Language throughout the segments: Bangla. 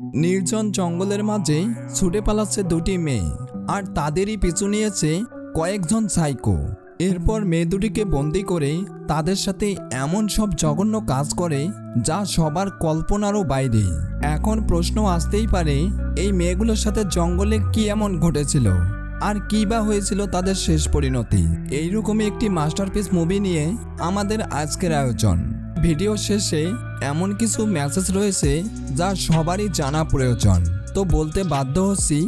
নির্জন জঙ্গলের মাঝে ছুটে পালাচ্ছে দুটি মেয়ে, আর তাদেরই পিছু নিয়েছে কয়েকজন সাইকো এরপর মেয়ে দুটিকে বন্দি করে তাদের সাথে এমন সব জঘন্য কাজ করে যা সবার কল্পনারও বাইরে। এখন প্রশ্ন আসতেই পারে, এই মেয়েগুলোর সাথে জঙ্গলে কি এমন ঘটেছিল? আর কি বা হয়েছিল তাদের শেষ পরিণতি? এইরকমই একটি মাস্টারপিস মুভি নিয়ে আমাদের আজকের আয়োজন। ভিডিও শেষে এমন কিছু মেসেজ রয়েছে যা সবারই জানা প্রয়োজন। তো বলতে বাধ্য হচ্ছি,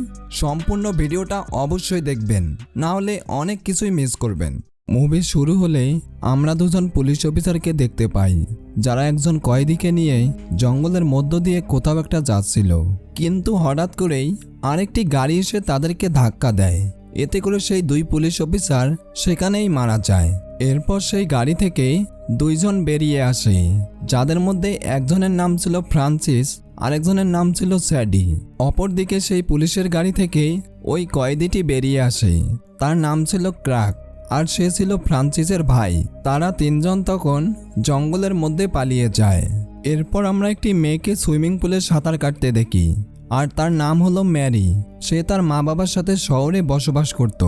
সম্পূর্ণ ভিডিওটা অবশ্যই দেখবেন, না হলে অনেক কিছুই মিস করবেন। মুভি শুরু হলে আমরা দুজন পুলিশ অফিসারকে দেখতে পাই, যারা একজন কয়েদিকে নিয়ে জঙ্গলের মধ্য দিয়ে কোথাও একটা যাচ্ছিল। কিন্তু হঠাৎ করেই আরেকটি গাড়ি এসে তাদেরকে ধাক্কা দেয়। এতে করে সেই দুই পুলিশ অফিসার সেখানেই মারা যায়। এরপর সেই গাড়ি থেকে দুইজন বেরিয়ে আসে, যাদের মধ্যে একজনের নাম ছিল ফ্রান্সিস, আরেকজনের নাম ছিল স্যাডি। অপরদিকে সেই পুলিশের গাড়ি থেকে ওই কয়েদিটি বেরিয়ে আসে, তার নাম ছিল ক্রাক, আর সে ছিল ফ্রান্সিসের ভাই। তারা তিনজন তখন জঙ্গলের মধ্যে পালিয়ে যায়। এরপর আমরা একটি মেয়েকে সুইমিং পুলে সাঁতার কাটতে দেখি, আর তার নাম হলো ম্যারি। সে তার মা বাবার সাথে শহরে বসবাস করত।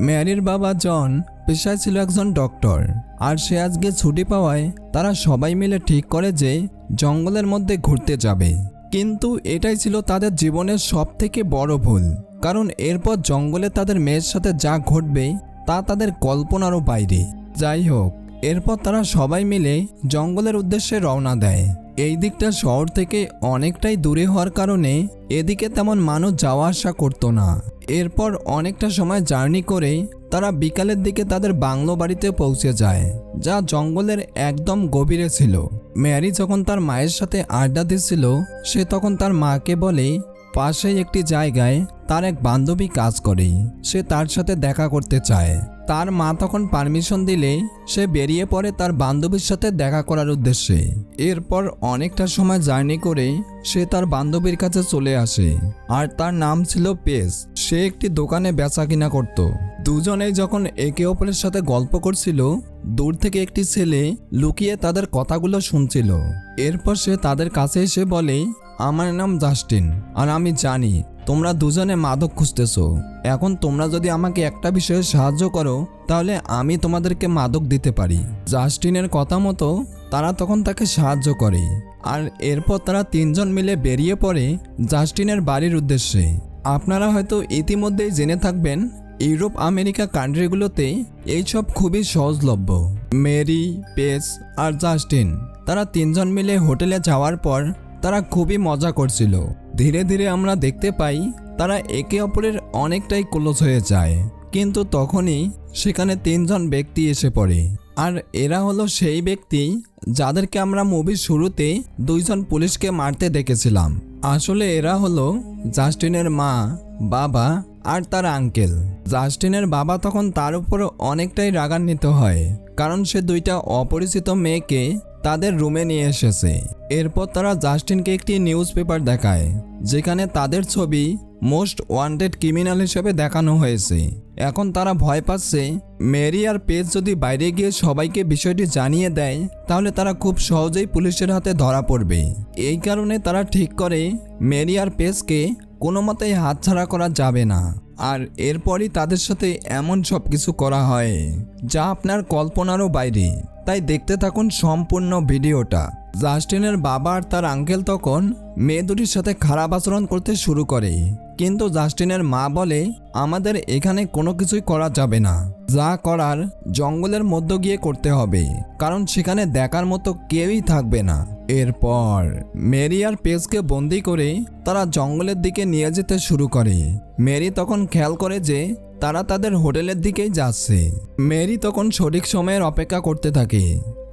ম্যারির বাবা জন পেশায় ছিল একজন ডক্টর। আর সে আজকে ছুটি পাওয়ায় তারা সবাই মিলে ঠিক করে যে জঙ্গলের মধ্যে ঘুরতে যাবে। কিন্তু এটাই ছিল তাদের জীবনের সব থেকে বড় ভুল। কারণ এরপর জঙ্গলে তাদের মেয়ের সাথে যা ঘটবে তা তাদের কল্পনারও বাইরে। যাই হোক, এরপর তারা সবাই মিলে জঙ্গলের উদ্দেশ্যে রওনা দেয়। এই দিকটা শহর থেকে অনেকটাই দূরে হওয়ার কারণে এদিকে তেমন মানুষ যাওয়া আসা করতো না। এরপর অনেকটা সময় জার্নি করে তারা বিকালের দিকে তাদের বাংলো বাড়িতে পৌঁছে যায়, যা জঙ্গলের একদম গভীরে ছিল। ম্যারি যখন তার মায়ের সাথে আড্ডা দিচ্ছিল, সে তখন তার মাকে বলে, পাশেই একটি জায়গায় তার এক বান্ধবী কাজ করে, সে তার সাথে দেখা করতে চায়। তার মা তখন পারমিশন দিলে, সে বেরিয়ে পড়ে তার বান্ধবীর সাথে দেখা করার উদ্দেশ্যে। এরপর অনেকটা সময় জার্নি করে, সে তার বান্ধবীর কাছে চলে আসে, আর তার নাম ছিল পেস। সে একটি দোকানে বেচা কিনা করত। দুজনেই যখন একে অপরের সাথে গল্প করছিল, দূর থেকে একটি ছেলে লুকিয়ে তাদের কথাগুলো শুনছিল। এরপর সে তাদের কাছে এসে বলে, আমার নাম জাস্টিন, আর আমি জানি তোমরা দুজনে মাদক খুঁজতেছ। এখন তোমরা যদি আমাকে একটা বিষয়ে সাহায্য করো, তাহলে আমি তোমাদেরকে মাদক দিতে পারি। জাস্টিনের কথা মতো তারা তখন তাকে সাহায্য করে, আর এরপর তারা তিনজন মিলে বেরিয়ে পড়ে জাস্টিনের বাড়ির উদ্দেশ্যে। আপনারা হয়তো ইতিমধ্যেই জেনে থাকবেন ইউরোপ, আমেরিকা কান্ট্রিগুলোতে এইসব খুবই সহজলভ্য। মেরি, পেস আর জাস্টিন, তারা তিনজন মিলে হোটেলে যাওয়ার পর তারা খুবই মজা করছিল। ধীরে ধীরে আমরা দেখতে পাই তারা একে অপরের অনেকটাই ক্লোজ হয়ে যায়, কিন্তু তখনই সেখানে তিনজন ব্যক্তি এসে পড়ে। আর এরা হলো সেই ব্যক্তি যাদেরকে আমরা মুভির শুরুতে দুইজন পুলিশকে মারতে দেখেছিলাম। আসলে এরা হলো জাস্টিনের মা, বাবা আর তার আঙ্কেল জাস্টিনের বাবা তখন তার উপর অনেকটাই রাগান্বিত হয়, কারণ সে দুইটা অপরিচিত মেয়েকে তাদের রুমে নিয়ে এসেছে। এরপর তারা জাস্টিনকে একটি নিউজ পেপার দেখায়, যেখানে তাদের ছবি মোস্ট ওয়ান্টেড ক্রিমিনাল হিসেবে দেখানো হয়েছে। এখন তারা ভয় পাচ্ছে, মেরি আর পেজ যদি বাইরে গিয়ে সবাইকে বিষয়টি জানিয়ে দেয়, তাহলে তারা খুব সহজেই পুলিশের হাতে ধরা পড়বে। এই কারণে তারা ঠিক করে, মেরি আর পেজকে কোনো মতেই হাতছাড়া করা যাবে না। আর এরপরই তাদের সাথে এমন সব কিছু করা হয়, যা আপনার কল্পনারও বাইরে। তাই দেখতে থাকুন সম্পূর্ণ ভিডিওটা। জাস্টিনের বাবা আর তার আঙ্কেল তখন মেয়ে দুটির সাথে খারাপ আচরণ করতে শুরু করে। কিন্তু জাস্টিনের মা বলে, আমাদের এখানে কোনো কিছুই করা যাবে না। যা করার জঙ্গলের মধ্য গিয়ে করতে হবে, কারণ সেখানে দেখার মতো কেউই থাকবে না। এরপর মেরি আর পেজকে বন্দি করে তারা জঙ্গলের দিকে নিয়ে যেতে শুরু করে। মেরি তখন খেয়াল করে যে তারা তাদের হোটেলের দিকেই যাচ্ছে। মেরি তখন সঠিক সময়ের অপেক্ষা করতে থাকে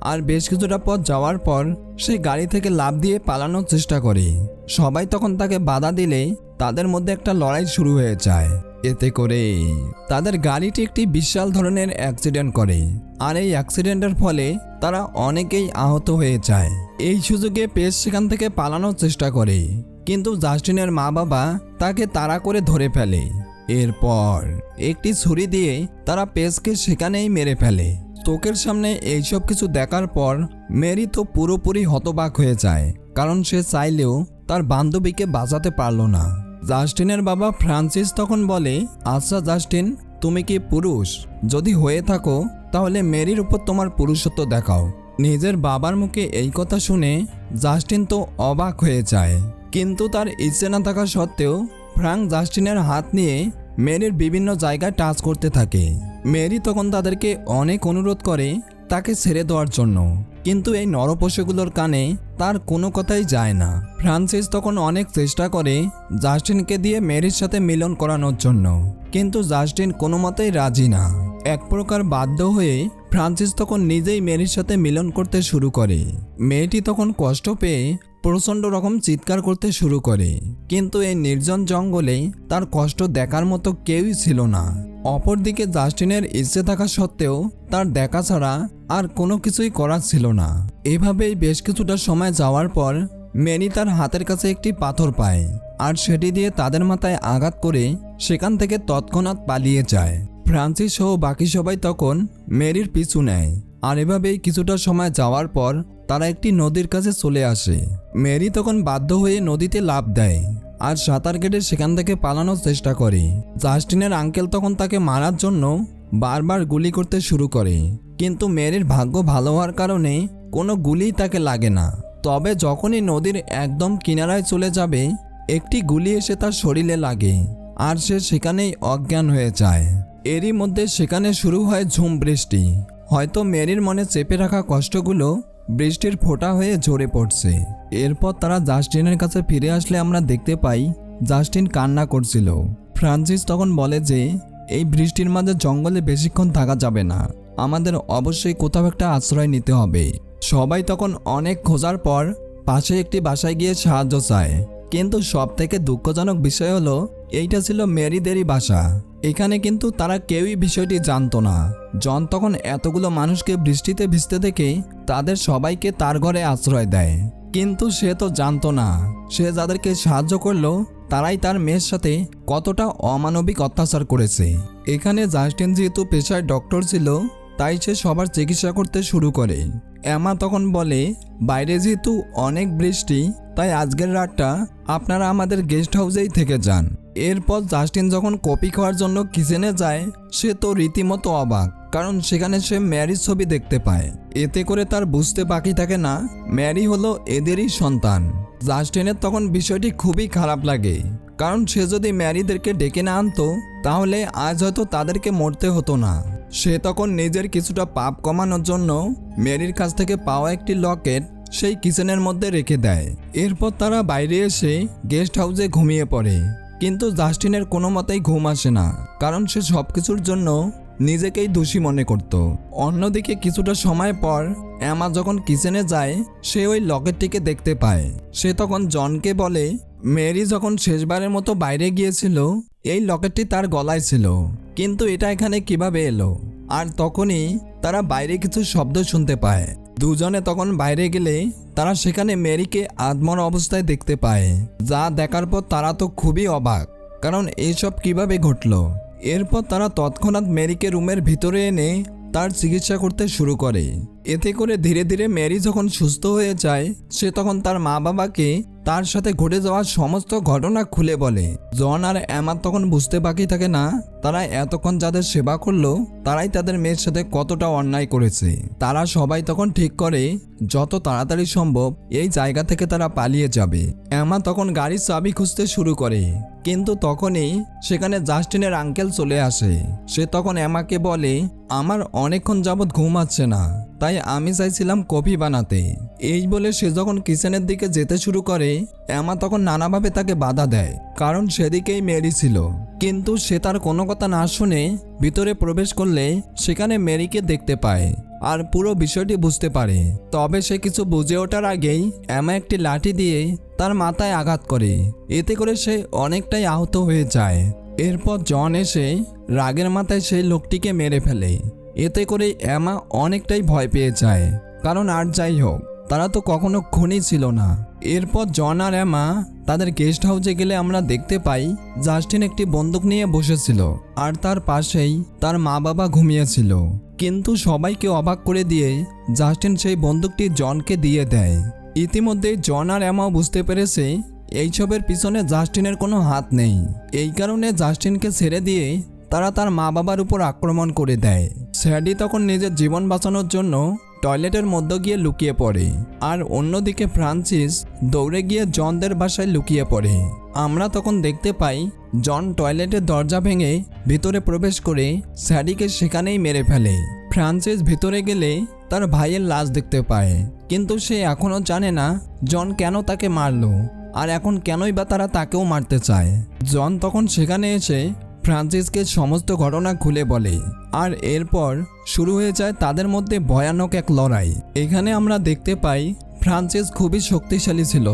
আর বেশ কিছুটা পথ যাওয়ার পর সে গাড়ি থেকে লাফ দিয়ে পালানোর চেষ্টা করে। সবাই তখন তাকে বাধা দিলে তাদের মধ্যে একটা লড়াই শুরু হয়ে যায়। এতে করে তাদের গাড়িটি একটি বিশাল ধরনের অ্যাক্সিডেন্ট করে। আর এই অ্যাক্সিডেন্টের ফলে তারা অনেকেই আহত হয়ে যায়। এই সুযোগে পেশ সেখান থেকে পালানোর চেষ্টা করে। কিন্তু জাস্টিনের মা বাবা তাকে তাড়া করে ধরে ফেলে। এরপর একটি ছুরি দিয়ে তারা পেজকে সেখানেই মেরে ফেলে। চোখের সামনে এইসব কিছু দেখার পর মেরি তো পুরোপুরি হতবাক হয়ে যায়। কারণ সে চাইলেও তার বান্ধবীকে বাঁচাতে পারল না। জাস্টিনের বাবা ফ্রান্সিস তখন বলে আচ্ছা জাস্টিন, তুমি কি পুরুষ? যদি হয়ে থাকো, তাহলে মেরির উপর তোমার পুরুষত্ব দেখাও। নিজের বাবার মুখে এই কথা শুনে জাস্টিন তো অবাক হয়ে যায়। কিন্তু তার ইচ্ছে না থাকা সত্ত্বেও ফ্রাঙ্ক জাস্টিনের হাত নিয়ে মেরির বিভিন্ন জায়গায় টাচ করতে থাকে। মেরি তখন তাদেরকে অনেক অনুরোধ করে তাকে ছেড়ে দেওয়ার জন্য। কিন্তু এই নরপশুগুলোর কানে তার কোনো কথাই যায় না। ফ্রান্সিস তখন অনেক চেষ্টা করে জাস্টিনকে দিয়ে মেরির সাথে মিলন করানোর জন্য, কিন্তু জাস্টিন কোনো মতেই রাজি না। এক প্রকার বাধ্য হয়ে ফ্রান্সিস তখন নিজেই মেরির সাথে মিলন করতে শুরু করে। মেয়েটি তখন কষ্ট পেয়ে প্রচণ্ড রকম চিৎকার করতে শুরু করে। কিন্তু এই নির্জন জঙ্গলে তার কষ্ট দেখার মতো কেউই ছিল না। অপরদিকে জাস্টিনের ইচ্ছে থাকা সত্ত্বেও তার দেখা ছাড়া আর কোনো কিছুই করার ছিল না। এভাবেই বেশ কিছুটা সময় যাওয়ার পর মেনি তার হাতের কাছে একটি পাথর পায় আর সেটি দিয়ে তাদের মাথায় আঘাত করে সেখান থেকে তৎক্ষণাৎ পালিয়ে যায়। ফ্রান্সিস সহ বাকি সবাই তখন মেরির পিছু নেয়। আর এভাবেই কিছুটা সময় যাওয়ার পর তারা একটি নদীর কাছে চলে আসে। মেরি তখন বাধ্য হয়ে নদীতে লাফ দেয় আর সাঁতার কেটে সেখান থেকে পালানোর চেষ্টা করে। জাস্টিনের আঙ্কেল তখন তাকে মারার জন্য বারবার গুলি করতে শুরু করে। কিন্তু মেরির ভাগ্য ভালো হওয়ার কারণে কোনো গুলিই তাকে লাগে না। তবে যখনই নদীর একদম কিনারায় চলে যাবে, একটি গুলি এসে তার শরীরে লাগে আর সে সেখানেই অজ্ঞান হয়ে যায়। এরই মধ্যে সেখানে শুরু হয় ঝুম বৃষ্টি। হয়তো মেরির মনে চেপে রাখা কষ্টগুলো বৃষ্টির ফোঁটা হয়ে ঝরে পড়ছে। এরপর তারা জাস্টিনের কাছে ফিরে আসলে আমরা দেখতে পাই, জাস্টিন কান্না করছিল। ফ্রান্সিস তখন বলে যে, এই বৃষ্টির মাঝে জঙ্গলে বেশিক্ষণ থাকা যাবে না। আমাদের অবশ্যই কোথাও একটা আশ্রয় নিতে হবে। সবাই তখন অনেক খোঁজার পর পাশে একটি বাসায় গিয়ে সাহায্য চায়। কিন্তু সব থেকে দুঃখজনক বিষয় হলো, এইটা ছিল মেরিদেরই বাসা। এখানে কিন্তু তারা কেউই বিষয়টি জানতো না। জন তখন এতগুলো মানুষকে বৃষ্টিতে ভিজতে দেখে তাদের সবাইকে তার ঘরে আশ্রয় দেয়। কিন্তু সে তো জানতো না। সে যাদেরকে সাহায্য করল, তারাই তার মেয়ের সাথে কতটা অমানবিক অত্যাচার করেছে। এখানে জাস্টিন যেহেতু পেশায় ডক্টর ছিল, তাই সে সবার চিকিৎসা করতে শুরু করে। এমা তখন বলে, বাইরে যেহেতু অনেক বৃষ্টি, তাই আজকের রাতটা আপনারা আমাদের গেস্ট হাউসেই থেকে যান। এরপর জাস্টিন যখন কপি খাওয়ার জন্য কিচেনে যায়, সে তো রীতিমতো অবাক, কারণ সেখানে সে ম্যারির ছবি দেখতে পায়। এতে করে তার বুঝতে বাকি থাকে না, ম্যারি হলো এদেরই সন্তান। জাস্টিনের তখন বিষয়টি খুবই খারাপ লাগে, কারণ সে যদি ম্যারিদেরকে ডেকে না আনতো, তাহলে আজ হয়তো তাদেরকে মরতে হতো না। সে তখন নিজের কিছুটা পাপ কমানোর জন্য মেরির কাছ থেকে পাওয়া একটি লকেট সেই কিচেনের মধ্যে রেখে দেয়। এরপর তারা বাইরে এসে গেস্ট হাউসে ঘুমিয়ে পড়ে। কিন্তু জাস্টিনের কোনো মতেই ঘুম আসে না, কারণ সে সব কিছুর জন্য নিজেকেই দোষী মনে করত। অন্যদিকে কিছুটা সময় পর অ্যামা যখন কিচেনে যায়, সে ওই লকেটটিকে দেখতে পায়। সে তখন জনকে বলে, মেরি যখন শেষবারের মতো বাইরে গিয়েছিল এই লকেটটি তার গলায় ছিল, কিন্তু এটা এখানে কীভাবে এলো? আর তখনই তারা বাইরে কিছু শব্দ শুনতে পায়। দুজনে তখন বাইরে গেলে তারা সেখানে মেরিকে আদমর অবস্থায় দেখতে পায়। যা দেখার পর তারা তো খুবই অবাক, কারণ এইসব কীভাবে ঘটলো? এরপর তারা তৎক্ষণাৎ মেরিকে রুমের ভিতরে এনে তার চিকিৎসা করতে শুরু করে। এতে করে ধীরে ধীরে মেরি যখন সুস্থ হয়ে যায়, সে তখন তার মা বাবাকে তার সাথে ঘটে যাওয়া সমস্ত ঘটনা খুলে বলে। জন আর অ্যামার তখন বুঝতে বাকি থাকে না, তারা এতক্ষণ যাদের সেবা করল, তারাই তাদের মেয়ের সাথে কতটা অন্যায় করেছে। তারা সবাই তখন ঠিক করে, যত তাড়াতাড়ি সম্ভব এই জায়গা থেকে তারা পালিয়ে যাবে। অ্যামা তখন গাড়ির চাবি খুঁজতে শুরু করে, কিন্তু তখনই সেখানে জাস্টিনের আঙ্কেল চলে আসে। সে তখন অ্যামাকে বলে, আমার অনেকক্ষণ যাবৎ ঘুম আসছে না। তাই আমি চাইছিলাম কফি বানাতে। এই বলে সে যখন কিচেনের দিকে যেতে শুরু করে অ্যামা তখন নানাভাবে তাকে বাধা দেয়, কারণ সেদিকেই মেরি ছিল। কিন্তু সে তার কোনো কথা না শুনে ভিতরে প্রবেশ করলে সেখানে মেরিকে দেখতে পায় আর পুরো বিষয়টি বুঝতে পারে। তবে সে কিছু বুঝে ওঠার আগেই অ্যামা একটি লাঠি দিয়ে তার মাথায় আঘাত করে। এতে করে সে অনেকটাই আহত হয়ে যায়। এরপর জন এসে রাগের মাথায় সেই লোকটিকে মেরে ফেলে। এতে করে অ্যামা অনেকটাই ভয় পেয়ে যায়। কারণ আর যাই হোক, তারা তো কখনো খুনি ছিল না। এরপর জন আর অ্যামা তাদের গেস্ট হাউসে গেলে আমরা দেখতে পাই জাস্টিন একটি বন্দুক নিয়ে বসেছিল আর তার পাশেই তার মা বাবা ঘুমিয়েছিল। কিন্তু সবাইকে অবাক করে দিয়ে জাস্টিন সেই বন্দুকটি জনকে দিয়ে দেয়। ইতিমধ্যে জন আর অ্যামাও বুঝতে পেরেছে, এইসবের পিছনে জাস্টিনের কোনো হাত নেই। এই কারণে জাস্টিনকে ছেড়ে দিয়ে তারা তার মা বাবার উপর আক্রমণ করে দেয়। স্যাডি তখন নিজের জীবন বাঁচানোর জন্য টয়লেটের মধ্যে গিয়ে লুকিয়ে পড়ে। আর অন্যদিকে ফ্রান্সিস দৌড়ে গিয়ে জনদের বাসায় লুকিয়ে পড়ে। আমরা তখন দেখতে পাই, জন টয়লেটের দরজা ভেঙে ভিতরে প্রবেশ করে স্যাডিকে সেখানেই মেরে ফেলে। ফ্রান্সিস ভিতরে গেলে তার ভাইয়ের লাশ দেখতে পায়। কিন্তু সে এখনও জানে না, জন কেন তাকে মারলো। আর এখন কেনই বা তারা তাকেও মারতে চায়। জন তখন সেখানে এসে ফ্রান্সিসকে সমস্ত ঘটনা খুলে বলে, আর এরপর শুরু হয়ে যায় তাদের মধ্যে ভয়ানক এক লড়াই। এখানে আমরা দেখতে পাই, ফ্রান্সিস খুবই শক্তিশালী ছিল।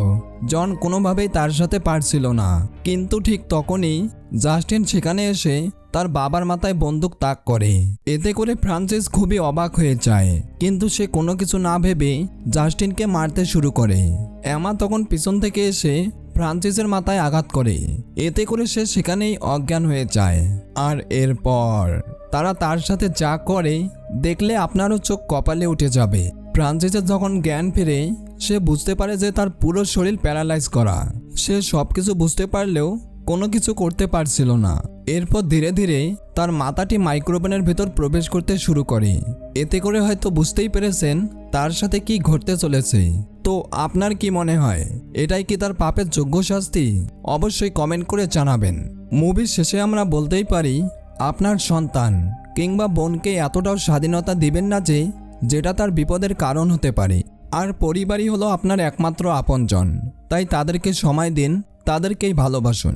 জন কোনোভাবেই তার সাথে পারছিল না। কিন্তু ঠিক তখনই জাস্টিন সেখানে এসে তার বাবার মাথায় বন্দুক তাক করে। এতে করে ফ্রান্সিস খুবই অবাক হয়ে যায়। কিন্তু সে কোনো কিছু না ভেবে জাস্টিনকে মারতে শুরু করে। এমা তখন পিছন থেকে এসে ফ্রান্সিসের মাথায় আঘাত করে। এতে করে সে সেখানেই অজ্ঞান হয়ে যায়। আর এরপর তারা তার সাথে যা করে, দেখলে আপনারও চোখ কপালে উঠে যাবে। ফ্রান্সিসের যখন জ্ঞান ফেরে, সে বুঝতে পারে যে তার পুরো শরীর প্যারালাইজ করা। সে সব কিছু বুঝতে পারলেও কোনো কিছু করতে পারছিল না। এরপর ধীরে ধীরে তার মাথাটি মাইক্রোওভেনের ভেতর প্রবেশ করতে শুরু করে। এতে করে হয়তো বুঝতেই পেরেছেন তার সাথে কি ঘটতে চলেছে। তো আপনার কি মনে হয়, এটাই কি তার পাপের যোগ্য শাস্তি? অবশ্যই কমেন্ট করে জানাবেন। মুভির শেষে আমরা বলতেই পারি, আপনার সন্তান কিংবা বোনকে এতটাও স্বাধীনতা দিবেন না যে, যেটা তার বিপদের কারণ হতে পারে। আর পরিবারই হলো আপনার একমাত্র আপনজন। তাই তাদেরকে সময় দিন, তাদেরকেই ভালোবাসুন।